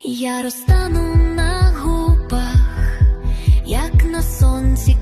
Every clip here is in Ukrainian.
Я розтану на губах, як на сонці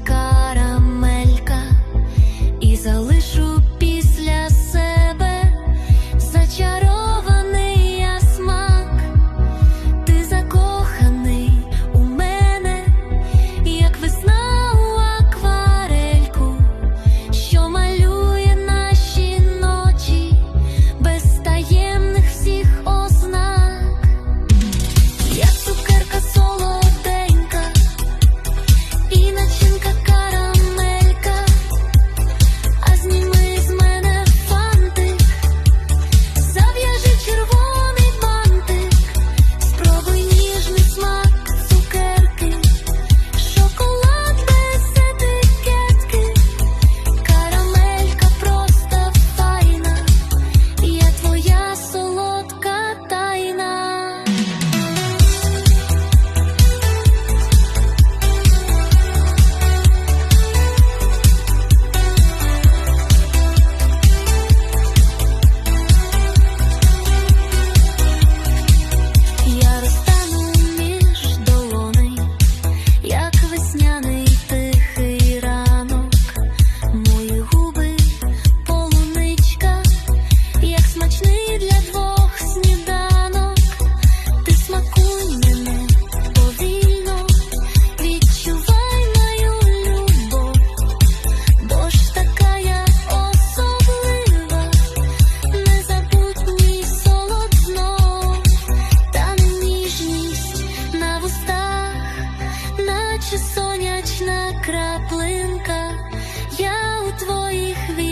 наче сонячна краплинка, я у твоїх віках.